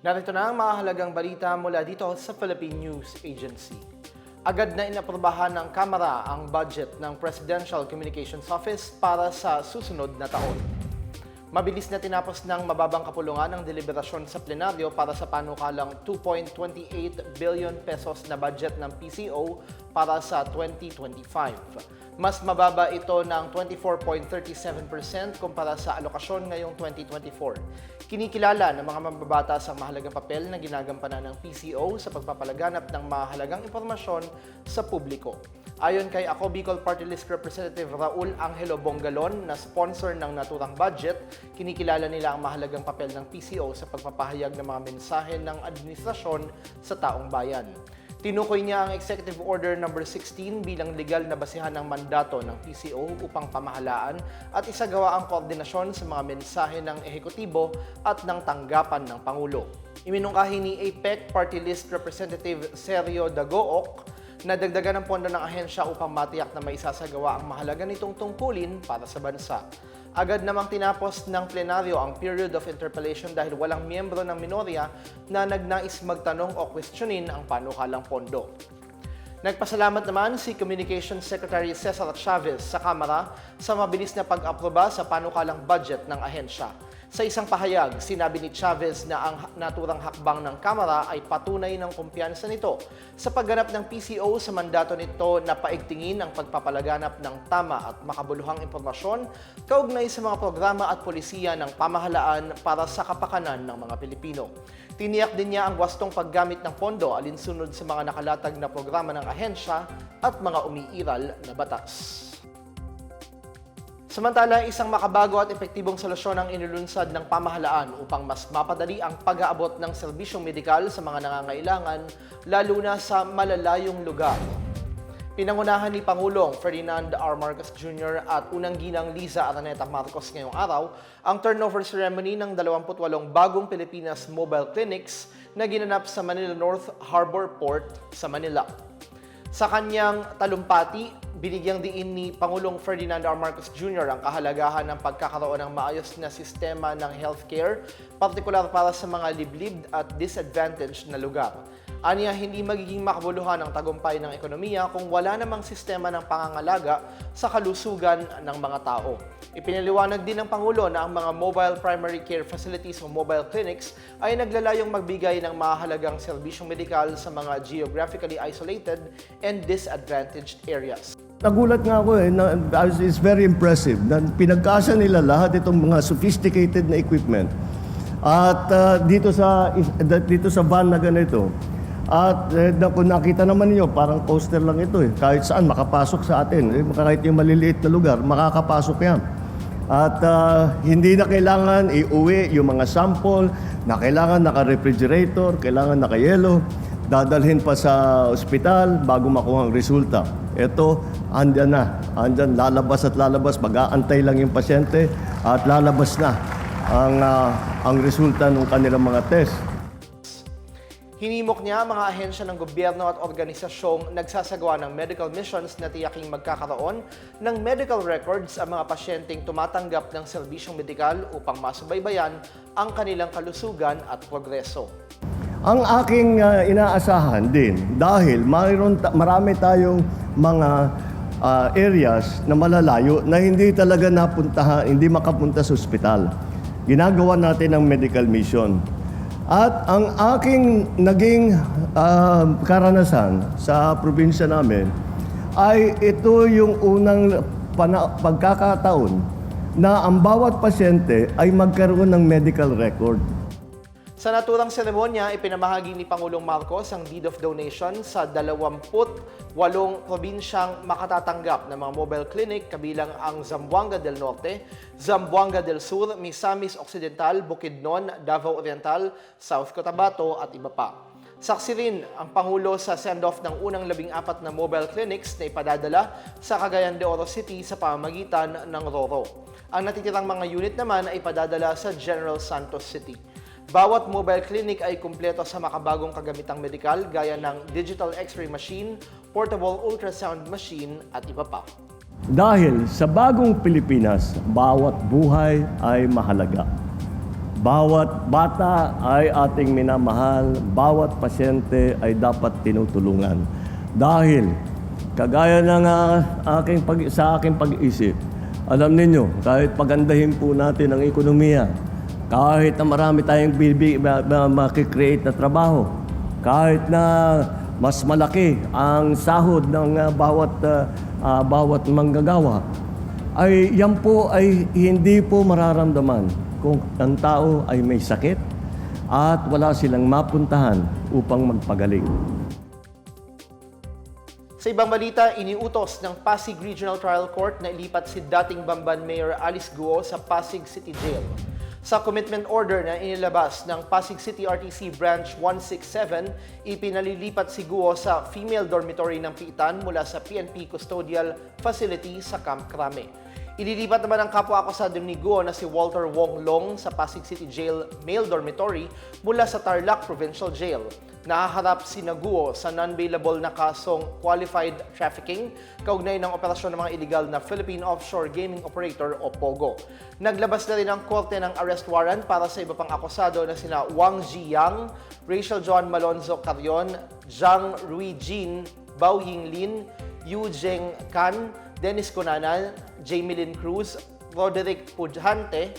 Narito na ang mahalagang balita mula dito sa Philippine News Agency. Agad na inaprobahan ng Kamara ang budget ng Presidential Communications Office para sa susunod na taon. Mabilis na tinapos ng mababang kapulungan ang deliberasyon sa plenaryo para sa panukalang 2.28 billion pesos na budget ng PCO para sa 2025. Mas mababa ito ng 24.37% kumpara sa alokasyon ngayong 2024. Kinikilala ng mga mambabatas ang mahalagang papel na ginagampanan ng PCO sa pagpapalaganap ng mahalagang impormasyon sa publiko. Ayon kay Ako Bicol Party List Representative Raul Angelo Bongalon na sponsor ng naturang budget, kinikilala nila ang mahalagang papel ng PCO sa pagpapahayag ng mga mensahe ng administrasyon sa taong bayan. Tinukoy niya ang Executive Order No. 16 bilang legal na basihan ng mandato ng PCO upang pamahalaan at isagawa ang koordinasyon sa mga mensahe ng ehekutibo at ng tanggapan ng Pangulo. Iminungkahi ni APEC Party List Representative Sergio Dagook na dagdagan ng pondo ng ahensya upang matiyak na may isasagawa ang mahalaga nitong tungkulin para sa bansa. Agad namang tinapos ng plenaryo ang period of interpellation dahil walang miyembro ng minorya na nagnais magtanong o kwestiyonin ang panukalang pondo. Nagpasalamat naman si Communications Secretary Cesar Chavez sa Kamara sa mabilis na pag-aproba sa panukalang budget ng ahensya. Sa isang pahayag, sinabi ni Chavez na ang naturang hakbang ng Kamara ay patunay ng kumpiyansa nito sa pagganap ng PCO sa mandato nito na paigtingin ang pagpapalaganap ng tama at makabuluhang impormasyon kaugnay sa mga programa at polisiya ng pamahalaan para sa kapakanan ng mga Pilipino. Tiniyak din niya ang wastong paggamit ng pondo alinsunod sa mga nakalatag na programa ng ahensya at mga umiiral na batas. Samantala, isang makabago at epektibong solusyon ang inulunsad ng pamahalaan upang mas mapadali ang pag-aabot ng serbisyong medikal sa mga nangangailangan, lalo na sa malalayong lugar. Pinangunahan ni Pangulong Ferdinand R. Marcos Jr. at unang ginang Liza Araneta Marcos ngayong araw ang turnover ceremony ng 28 bagong Pilipinas Mobile Clinics na ginanap sa Manila North Harbor Port sa Manila. Sa kanyang talumpati, binigyang diin ni Pangulong Ferdinand R. Marcos Jr. ang kahalagahan ng pagkakaroon ng maayos na sistema ng healthcare, partikular para sa mga liblib at disadvantaged na lugar. Aniya, hindi magiging makabuluhan ang tagumpay ng ekonomiya kung wala namang sistema ng pangangalaga sa kalusugan ng mga tao. Ipinaliwanag din ng Pangulo na ang mga mobile primary care facilities o mobile clinics ay naglalayong magbigay ng mahalagang serbisyong medikal sa mga geographically isolated and disadvantaged areas. Nagulat nga ako eh, na, it's very impressive na pinagkasa nila lahat itong mga sophisticated na equipment. At ah, dito sa dito sa van na ganito, at eh, na- kung nakita naman niyo, parang poster lang ito eh. Kahit saan makapasok sa atin. Eh, kahit yung maliliit na lugar, makakapasok yan. At ah, hindi na kailangan iuwi yung mga sample na kailangan naka-refrigerator, kailangan naka-yellow, dadalhin pa sa ospital bago makuha ang resulta. Ito, andyan na. Andyan, lalabas at lalabas. Mag-aantay lang yung pasyente at lalabas na ang, ah, ang resulta ng kanilang mga test. Hinimok niya mga ahensya ng gobyerno at organisasyong nagsasagawa ng medical missions na tiyaking magkakaroon ng medical records ang mga pasyenteng tumatanggap ng serbisyong medikal upang masubaybayan ang kanilang kalusugan at progreso. Ang aking ah, inaasahan din dahil mayroon ta- marami tayong mga ah, areas na malalayo na hindi talaga napuntahan, hindi makapunta sa ospital. Ginagawa natin ang medical mission. At ang aking naging ah, karanasan sa probinsya namin ay ito yung unang pana- pagkakataon na ang bawat pasyente ay magkaroon ng medical record. Sa naturang seremonya, ipinamahagi ni Pangulong Marcos ang deed of donation sa 28 probinsyang makatatanggap ng mga mobile clinic kabilang ang Zamboanga del Norte, Zamboanga del Sur, Misamis Occidental, Bukidnon, Davao Oriental, South Cotabato at iba pa. Saksi rin ang Pangulo sa send-off ng unang labing apat na mobile clinics na ipadadala sa Cagayan de Oro City sa pamamagitan ng RORO. Ang natitirang mga unit naman ay ipadadala sa General Santos City. Bawat mobile clinic ay kumpleto sa makabagong kagamitang medikal gaya ng digital x-ray machine, portable ultrasound machine at iba pa. Dahil sa bagong Pilipinas, bawat buhay ay mahalaga. Bawat bata ay ating minamahal, bawat pasyente ay dapat tinutulungan. Dahil, kagaya ng aking pag, sa aking pag-isip, alam ninyo, kahit pagandahin po natin ang ekonomiya, kahit na marami tayong bibi, ma- ma- makikreate na trabaho, kahit na mas malaki ang sahod ng ah, bawat ah, ah, bawat manggagawa, ay yan po ay hindi po mararamdaman kung ang tao ay may sakit at wala silang mapuntahan upang magpagaling. Sa ibang balita, iniutos ng Pasig Regional Trial Court na ilipat si dating Bamban Mayor Alice Guo sa Pasig City Jail. Sa commitment order na inilabas ng Pasig City RTC Branch 167, ipinalilipat si Guo sa female dormitory ng Piitan mula sa PNP Custodial Facility sa Camp Crame. Ililipat naman ang kapwa-akusado ni Guo na si Walter Wong Long sa Pasig City Jail Male Dormitory mula sa Tarlac Provincial Jail. Nahaharap si Guo sa non-bailable na kasong qualified trafficking kaugnay ng operasyon ng mga illegal na Philippine Offshore Gaming Operator o POGO. Naglabas na rin ang korte ng arrest warrant para sa iba pang akusado na sina Wang Ziyang, Rachel John Malonzo Carrion, Zhang Rui Jin, Bao Yinglin, Yu Zheng Kan, Dennis Conanal, Jamie Cruz, Roderick Pujante,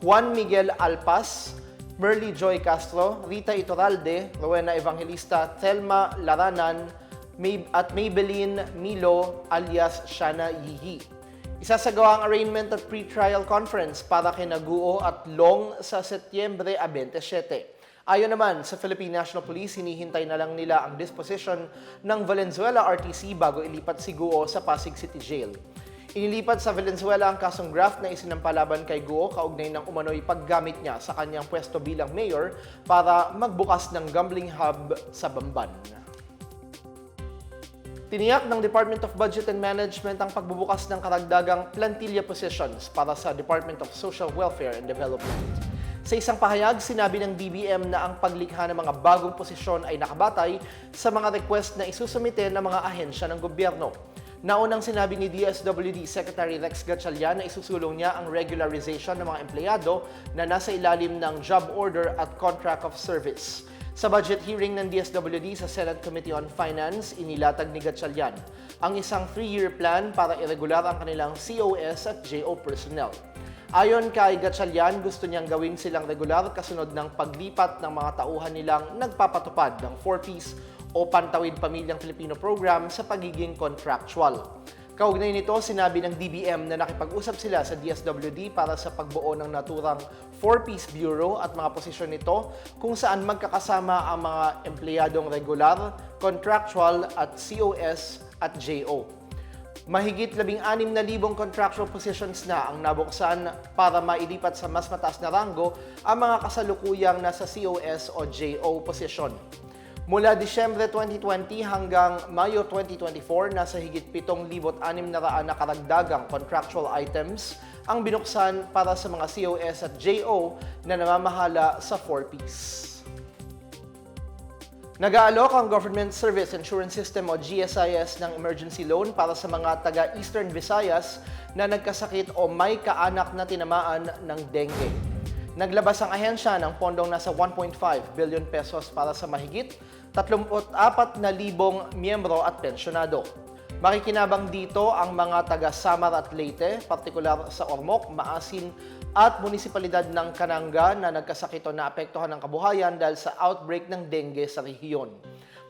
Juan Miguel Alpas, Merly Joy Castro, Rita Iturralde, Rowena Evangelista, Thelma Laranan, May- at Maybelline Milo alias Shana Yihi. Isasagawa ang arraignment at pre-trial conference para kina Guo at Long sa Setyembre 27. Ayon naman sa Philippine National Police, hinihintay na lang nila ang disposition ng Valenzuela RTC bago ilipat si Guo sa Pasig City Jail. Inilipat sa Valenzuela ang kasong graft na isinampalaban kay Guo kaugnay ng umano'y paggamit niya sa kanyang pwesto bilang mayor para magbukas ng gambling hub sa Bamban. Tiniyak ng Department of Budget and Management ang pagbubukas ng karagdagang plantilla positions para sa Department of Social Welfare and Development. Sa isang pahayag, sinabi ng DBM na ang paglikha ng mga bagong posisyon ay nakabatay sa mga request na isusumite ng mga ahensya ng gobyerno. Naunang sinabi ni DSWD Secretary Rex Gatchalian na isusulong niya ang regularization ng mga empleyado na nasa ilalim ng job order at contract of service. Sa budget hearing ng DSWD sa Senate Committee on Finance, inilatag ni Gatchalian ang isang three-year plan para iregular ang kanilang COS at JO personnel. Ayon kay Gatchalian, gusto niyang gawin silang regular kasunod ng paglipat ng mga tauhan nilang nagpapatupad ng 4-piece o Pantawid Pamilyang Filipino program sa pagiging contractual. Kaugnay nito, sinabi ng DBM na nakipag-usap sila sa DSWD para sa pagbuo ng naturang 4-piece bureau at mga posisyon nito kung saan magkakasama ang mga empleyadong regular, contractual at COS at JO. Mahigit 16,000 contractual positions na ang nabuksan para mailipat sa mas mataas na ranggo ang mga kasalukuyang nasa COS o JO position. Mula Disyembre 2020 hanggang Mayo 2024, nasa higit 7,600 na karagdagang contractual items ang binuksan para sa mga COS at JO na namamahala sa 4-piece. Nag-aalok ang Government Service Insurance System o GSIS ng emergency loan para sa mga taga Eastern Visayas na nagkasakit o may kaanak na tinamaan ng dengue. Naglabas ang ahensya ng pondong nasa 1.5 billion pesos para sa mahigit 34 na libong miyembro at pensyonado. Makikinabang dito ang mga taga Samar at Leyte, partikular sa Ormoc, Maasin at munisipalidad ng Kananga na nagkasakit o naapektuhan ng kabuhayan dahil sa outbreak ng dengue sa rehiyon.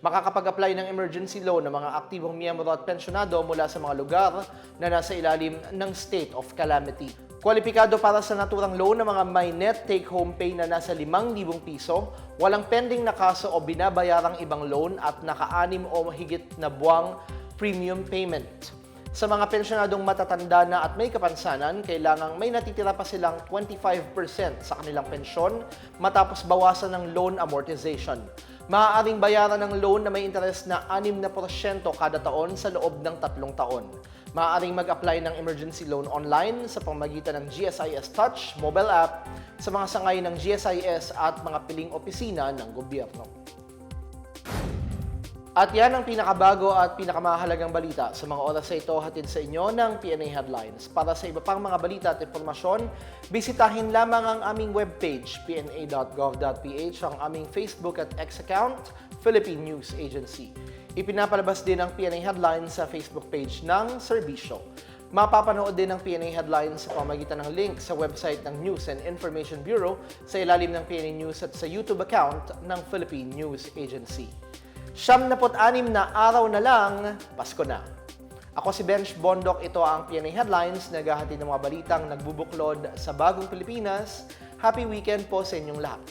Makakapag-apply ng emergency loan ng mga aktibong miyembro at pensyonado mula sa mga lugar na nasa ilalim ng state of calamity. Kwalipikado para sa naturang loan ng mga may net take-home pay na nasa 5,000 piso, walang pending na kaso o binabayarang ibang loan at naka-anim o mahigit na buwang premium payment. Sa mga pensyonadong matatanda na at may kapansanan, kailangang may natitira pa silang 25% sa kanilang pensyon matapos bawasan ng loan amortization. Maaaring bayaran ng loan na may interest na 6% kada taon sa loob ng tatlong taon. Maaaring mag-apply ng emergency loan online sa pamagitan ng GSIS Touch mobile app sa mga sangay ng GSIS at mga piling opisina ng gobyerno. At yan ang pinakabago at pinakamahalagang balita sa mga oras na ito hatid sa inyo ng PNA Headlines. Para sa iba pang mga balita at impormasyon, bisitahin lamang ang aming webpage pna.gov.ph, ang aming Facebook at X account, Philippine News Agency. Ipinapalabas din ang PNA Headlines sa Facebook page ng serbisyo. Mapapanood din ang PNA Headlines sa pamagitan ng link sa website ng News and Information Bureau sa ilalim ng PNA News at sa YouTube account ng Philippine News Agency. Siyam na anim na araw na lang, Pasko na. Ako si Bench Bondok, ito ang PNA Headlines, naghahatid ng mga balitang nagbubuklod sa bagong Pilipinas. Happy weekend po sa inyong lahat.